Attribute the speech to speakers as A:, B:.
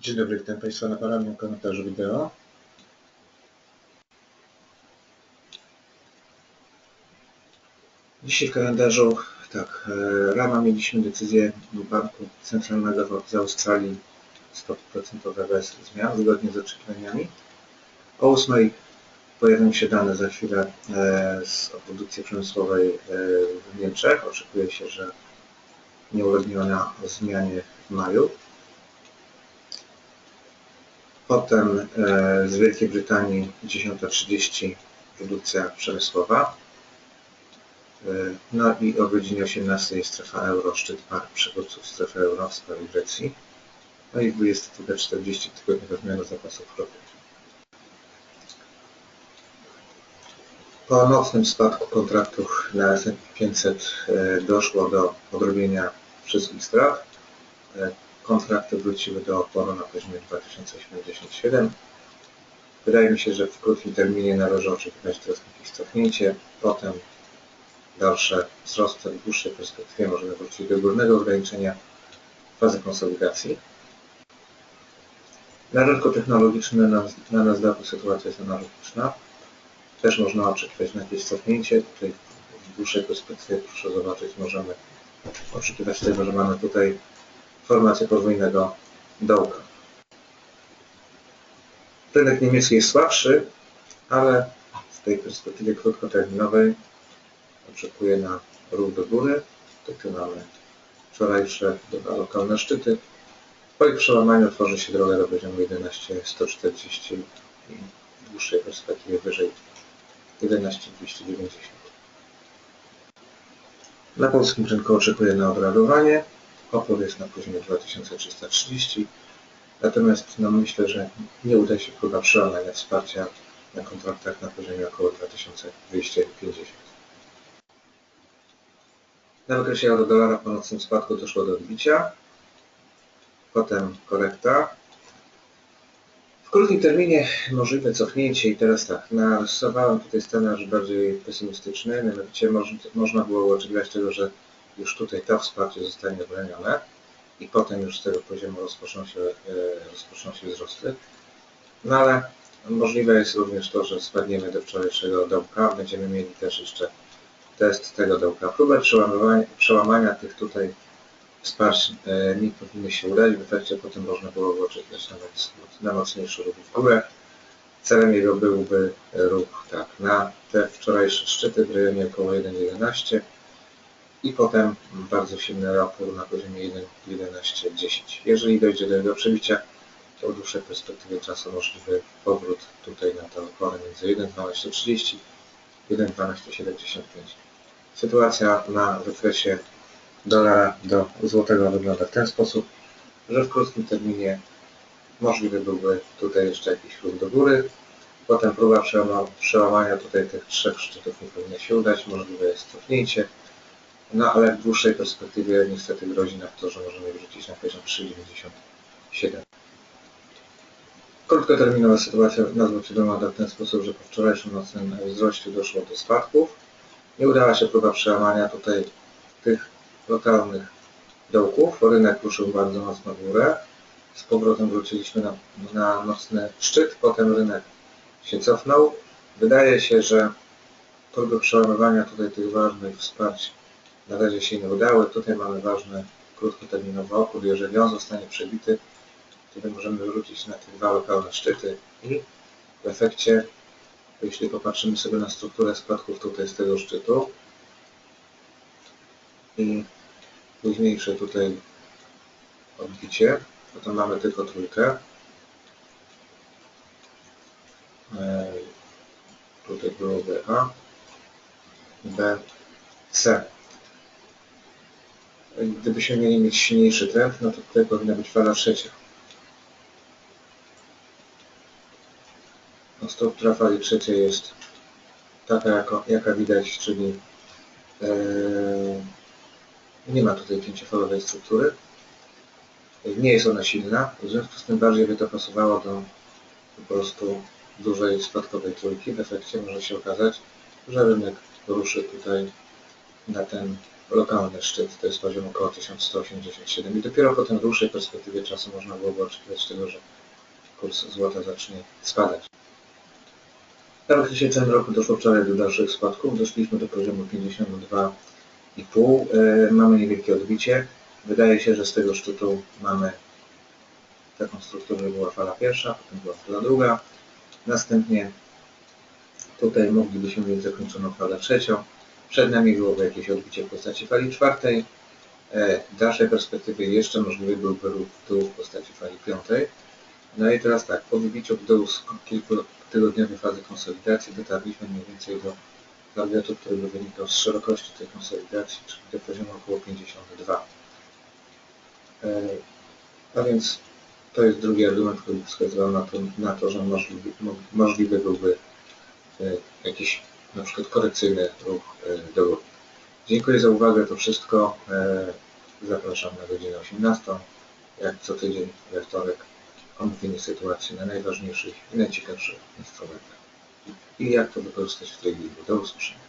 A: Dzień dobry, witam Państwa na porannym komentarzu wideo. Dzisiaj w kalendarzu, tak, e, rano mieliśmy decyzję Banku Centralnego z Australii stopy procentowe bez zmian, zgodnie z oczekiwaniami. O 8 pojawią się dane za chwilę e, z produkcji przemysłowej e, w Niemczech. Oczekuje się, że nie ulegnie ona zmianie w maju. Potem e, z Wielkiej Brytanii 10.30 produkcja przemysłowa. E, no i o godzinie 18 jest strefa euro, szczyt par przywódców strefy euro w sprawie Grecji. No i 22.40 tygodniowa zmiana zapasów ropy. Po nocnym spadku kontraktów na S&P 500 e, doszło do odrobienia wszystkich strat kontrakty wróciły do oporu na poziomie 2077. Wydaje mi się, że w krótkim terminie należy oczekiwać teraz jakieś cofnięcie, potem dalsze wzrosty w dłuższej perspektywie możemy wrócić do górnego ograniczenia fazy konsolidacji. Na rynku technologicznym na, na Nasdaqu sytuacja jest analogiczna. Też można oczekiwać na jakieś cofnięcie. Tutaj w dłuższej perspektywie proszę zobaczyć, możemy oczekiwać tego, że mamy tutaj formację podwójnego dołka. Rynek niemiecki jest słabszy, ale w tej perspektywie krótkoterminowej oczekuję na ruch do góry. Tutaj mamy wczorajsze lokalne szczyty. Po ich przełamaniu tworzy się droga do poziomu 11,140 i w dłuższej perspektywie wyżej 11,290. Na polskim rynku oczekuję na odradowanie. Opór jest na poziomie 2330. Natomiast no, myślę, że nie uda się próba przełamania wsparcia na kontraktach na poziomie około 2250. Na okresie euro-dolara po nocnym spadku doszło do odbicia, potem korekta. W krótkim terminie możliwe cofnięcie i teraz tak, narysowałem tutaj scenariusz bardziej pesymistyczny, mianowicie można było oczekiwać tego, że już tutaj to wsparcie zostanie obronione i potem już z tego poziomu rozpoczną się, e, rozpoczną się wzrosty. No ale możliwe jest również to, że spadniemy do wczorajszego dołka. Będziemy mieli też jeszcze test tego dołka. Próbę przełamania, przełamania tych tutaj wsparć e, nie powinny się udać. W efekcie potem można było oczekiwać nawet na mocniejszy ruch w górę. Celem jego byłby ruch tak, na te wczorajsze szczyty w rejonie około 1,11 i potem bardzo silny opór na poziomie 1.11.10. Jeżeli dojdzie do jego przebicia, to w dłuższej perspektywie czasu możliwy powrót tutaj na te opory między 1.12.30 i 1.12.75. Sytuacja na wykresie dolara do złotego wygląda w ten sposób, że w krótkim terminie możliwy byłby tutaj jeszcze jakiś ruch do góry, potem próba przełamania tutaj tych trzech szczytów nie powinna się udać, możliwe jest cofnięcie, no ale w dłuższej perspektywie niestety grozi nam to, że możemy wrócić na poziom 3,97. Krótkoterminowa sytuacja w nas wygląda w ten sposób, że po wczorajszym nocnym wzroście doszło do spadków. Nie udała się próba przełamania tutaj tych lokalnych dołków. Rynek ruszył bardzo mocno w górę. Z powrotem wróciliśmy na, na nocny szczyt, potem rynek się cofnął. Wydaje się, że próby przełamywania tutaj tych ważnych wsparć na razie się nie udały. Tutaj mamy ważny krótkoterminowy opór. Jeżeli on zostanie przebity, wtedy możemy wrócić na te dwa lokalne szczyty i w efekcie, jeśli popatrzymy sobie na strukturę spadków tutaj z tego szczytu i późniejsze tutaj odbicie, no to mamy tylko trójkę. E, tutaj byłoby A, B, C. Gdybyśmy mieli mieć silniejszy trend, no to tutaj powinna być fala trzecia. No, struktura fali trzeciej jest taka, jaka, jaka widać, czyli e, nie ma tutaj pięciofalowej struktury. Nie jest ona silna, w związku z tym bardziej by to pasowało do po prostu dużej spadkowej trójki. W efekcie może się okazać, że rynek ruszy tutaj na ten lokalny szczyt, to jest poziom około 1187 i dopiero po tym dłuższej perspektywie czasu można byłoby oczekiwać tego, że kurs złota zacznie spadać. Okresie cen roku doszło wczoraj do dalszych spadków, doszliśmy do poziomu 52,5, E, mamy niewielkie odbicie. Wydaje się, że z tego szczytu mamy taką strukturę, że była fala pierwsza, potem była fala druga, następnie tutaj moglibyśmy mieć zakończoną falę trzecią, przed nami byłoby jakieś odbicie w postaci fali czwartej, E, w dalszej perspektywie jeszcze możliwy byłby ruch w dół w postaci fali piątej. No i teraz tak, po wybiciu w dół z kilkutygodniowej fazy konsolidacji dotarliśmy mniej więcej do targetu, który by wynikał z szerokości tej konsolidacji, czyli do poziomu około 52. E, A więc to jest drugi argument, który wskazywał na to, na to że możliwy, mo- możliwy byłby e, jakiś na przykład korekcyjny ruch e, do góry. Dziękuję za uwagę, to wszystko. E, Zapraszam na godzinę 18, jak co tydzień we wtorek, omówienie sytuacji na najważniejszych i najciekawszych instrumentach i jak to wykorzystać w tej chwili. Do usłyszenia.